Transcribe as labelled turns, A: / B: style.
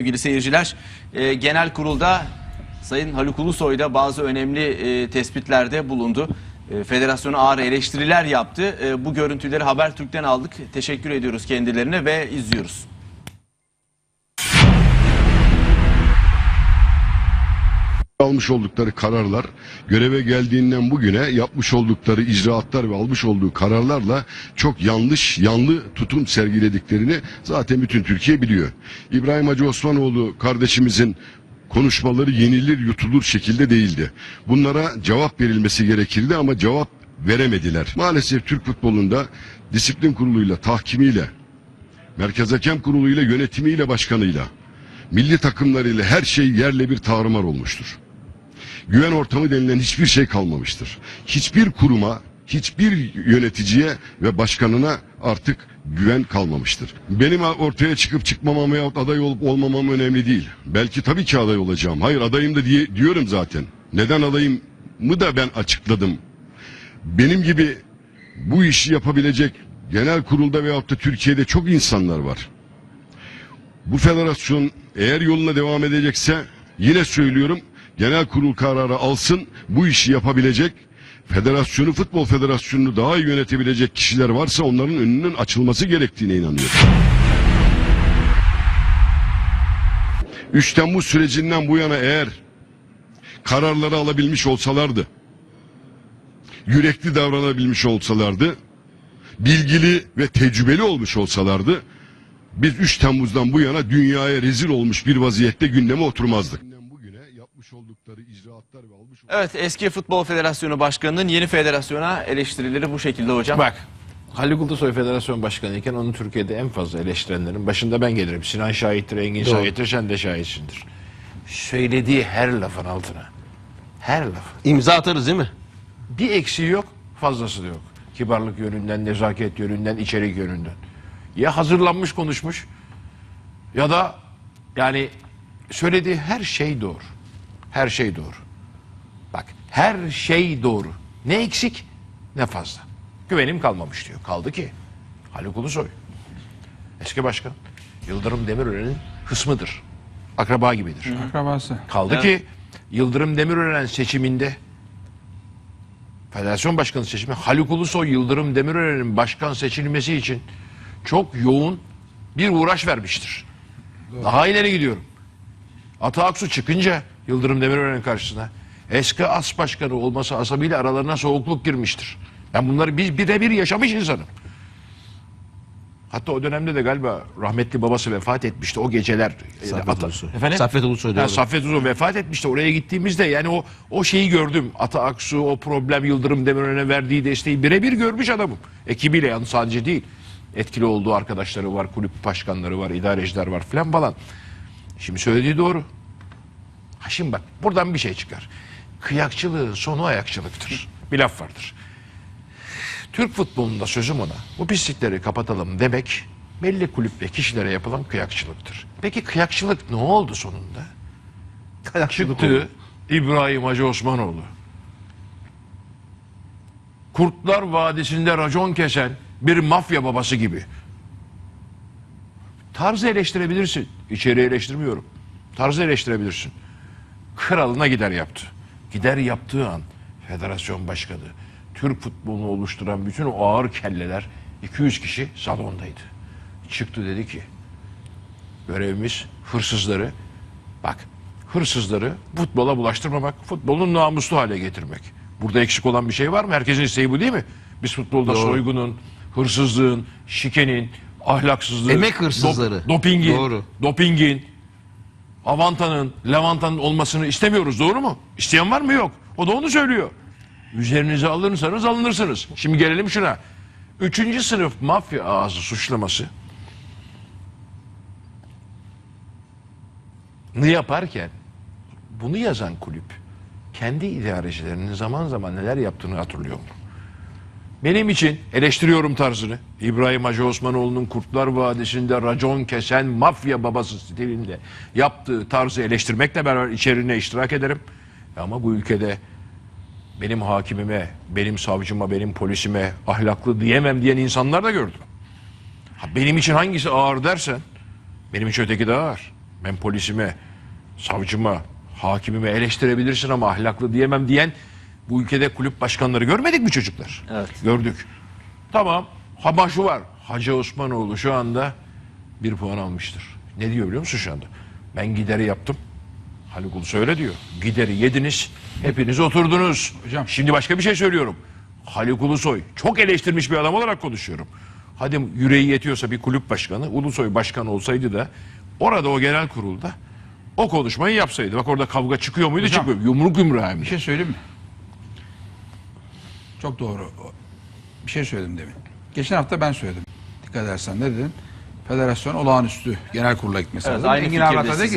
A: Sevgili seyirciler, e, genel kurulda Sayın Haluk Ulusoy da bazı önemli e, tespitlerde bulundu. E, federasyona ağır eleştiriler yaptı. E, bu görüntüleri Habertürk'ten aldık. Teşekkür ediyoruz kendilerine ve izliyoruz.
B: Almış oldukları kararlar göreve geldiğinden bugüne yapmış oldukları icraatlar ve almış olduğu kararlarla çok yanlış, yanlı tutum sergilediklerini zaten bütün Türkiye biliyor. İbrahim Hacı Osmanoğlu kardeşimizin konuşmaları yenilir yutulur şekilde değildi. Bunlara cevap verilmesi gerekirdi ama cevap veremediler. Maalesef Türk futbolunda disiplin kuruluyla, tahkimiyle, Merkez Hakem Kurulu'yla, yönetimiyle, başkanıyla, milli takımlarıyla her şey yerle bir tarumar olmuştur güven ortamı denilen hiçbir şey kalmamıştır. Hiçbir kuruma, hiçbir yöneticiye ve başkanına artık güven kalmamıştır. Benim ortaya çıkıp çıkmamam veya aday olup olmamam önemli değil. Belki tabii ki aday olacağım. Hayır adayım da diye diyorum zaten. Neden adayım mı da ben açıkladım. Benim gibi bu işi yapabilecek genel kurulda veyahut da Türkiye'de çok insanlar var. Bu federasyon eğer yoluna devam edecekse yine söylüyorum genel kurul kararı alsın bu işi yapabilecek federasyonu futbol federasyonunu daha iyi yönetebilecek kişiler varsa onların önünün açılması gerektiğine inanıyorum. 3 Temmuz sürecinden bu yana eğer kararları alabilmiş olsalardı, yürekli davranabilmiş olsalardı, bilgili ve tecrübeli olmuş olsalardı, biz 3 Temmuz'dan bu yana dünyaya rezil olmuş bir vaziyette gündeme oturmazdık. Yapmış oldukları icraatlar ve almış
A: Evet eski Futbol Federasyonu Başkanı'nın yeni federasyona eleştirileri bu şekilde hocam.
C: Bak Haluk Ulusoy Federasyon Başkanı iken onu Türkiye'de en fazla eleştirenlerin başında ben gelirim. Sinan şahittir, Engin şahittir, sen de şahitsindir. Söylediği her lafın altına. Her laf.
D: İmza atarız değil mi?
C: Bir eksiği yok, fazlası da yok. Kibarlık yönünden, nezaket yönünden, içerik yönünden. Ya hazırlanmış konuşmuş ya da yani söylediği her şey doğru. Her şey doğru. Bak her şey doğru. Ne eksik ne fazla. Güvenim kalmamış diyor. Kaldı ki Haluk Ulusoy eski başkan Yıldırım Demirören'in hısmıdır. Akraba gibidir.
E: Akrabası.
C: Kaldı ki Yıldırım Demirören seçiminde Federasyon Başkanı seçimi Haluk Ulusoy Yıldırım Demirören'in başkan seçilmesi için çok yoğun bir uğraş vermiştir. Daha ileri gidiyorum. Ata Aksu çıkınca Yıldırım Demirören'in karşısına eski as başkanı olması asabıyla aralarına soğukluk girmiştir. Ben bunları biz birebir yaşamış insanım. Hatta o dönemde de galiba rahmetli babası vefat etmişti o geceler.
D: Saffet
C: Ata-
D: Ulusoy.
C: Efendim?
D: Saffet
C: Ha,
D: diyor.
C: Saffet Uzun vefat etmişti. Oraya gittiğimizde yani o o şeyi gördüm. Ata Aksu o problem Yıldırım Demirören'e verdiği desteği birebir görmüş adamım. Ekibiyle yani sadece değil. Etkili olduğu arkadaşları var, kulüp başkanları var, idareciler var filan falan. Şimdi söylediği doğru. Ha şimdi bak buradan bir şey çıkar. Kıyakçılığın sonu ayakçılıktır. Bir laf vardır. Türk futbolunda sözüm ona bu pislikleri kapatalım demek belli kulüp ve kişilere yapılan kıyakçılıktır. Peki kıyakçılık ne oldu sonunda? Çıktı İbrahim Hacı Osmanoğlu. Kurtlar Vadisi'nde racon kesen bir mafya babası gibi. Tarzı eleştirebilirsin. İçeri eleştirmiyorum. Tarzı eleştirebilirsin. Kralına gider yaptı. Gider yaptığı an federasyon başkanı, Türk futbolunu oluşturan bütün o ağır kelleler 200 kişi salondaydı. Çıktı dedi ki görevimiz hırsızları bak hırsızları futbola bulaştırmamak, futbolun namuslu hale getirmek. Burada eksik olan bir şey var mı? Herkesin isteği bu değil mi? Biz futbolda soygunun, hırsızlığın, şikenin, ahlaksızlığın,
D: Emek hırsızları.
C: dop- dopingin,
D: Doğru.
C: dopingin, Avanta'nın, Levanta'nın olmasını istemiyoruz doğru mu? İsteyen var mı? Yok. O da onu söylüyor. Üzerinize alınırsanız alınırsınız. Şimdi gelelim şuna. Üçüncü sınıf mafya ağzı suçlaması ne yaparken bunu yazan kulüp kendi idarecilerinin zaman zaman neler yaptığını hatırlıyor mu? Benim için eleştiriyorum tarzını. İbrahim Hacı Osmanoğlu'nun Kurtlar Vadisi'nde racon kesen mafya babası stilinde yaptığı tarzı eleştirmekle beraber içeriğine iştirak ederim. Ama bu ülkede benim hakimime, benim savcıma, benim polisime ahlaklı diyemem diyen insanlar da gördüm. Ha, benim için hangisi ağır dersen benim için öteki daha ağır. Ben polisime, savcıma, hakimime eleştirebilirsin ama ahlaklı diyemem diyen bu ülkede kulüp başkanları görmedik mi çocuklar?
A: Evet.
C: Gördük. Tamam. Ama şu var. Hacı Osmanoğlu şu anda bir puan almıştır. Ne diyor biliyor musun şu anda? Ben gideri yaptım. Haluk Ulusoy öyle diyor. Gideri yediniz. Hepiniz oturdunuz.
E: Hocam.
C: Şimdi başka bir şey söylüyorum. Haluk Ulusoy çok eleştirmiş bir adam olarak konuşuyorum. Hadi yüreği yetiyorsa bir kulüp başkanı, Ulusoy başkan olsaydı da orada o genel kurulda o konuşmayı yapsaydı. Bak orada kavga çıkıyor muydu?
E: Hocam.
C: Çıkmıyor. Yumruk yumruğa hem de.
E: Bir şey söyleyeyim mi? Çok doğru. Bir şey söyledim demin. Geçen hafta ben söyledim. Dikkat edersen ne dedim? Federasyon olağanüstü genel kurula gitmesi
A: Evet,
E: lazım.
A: aynı
E: Engin ki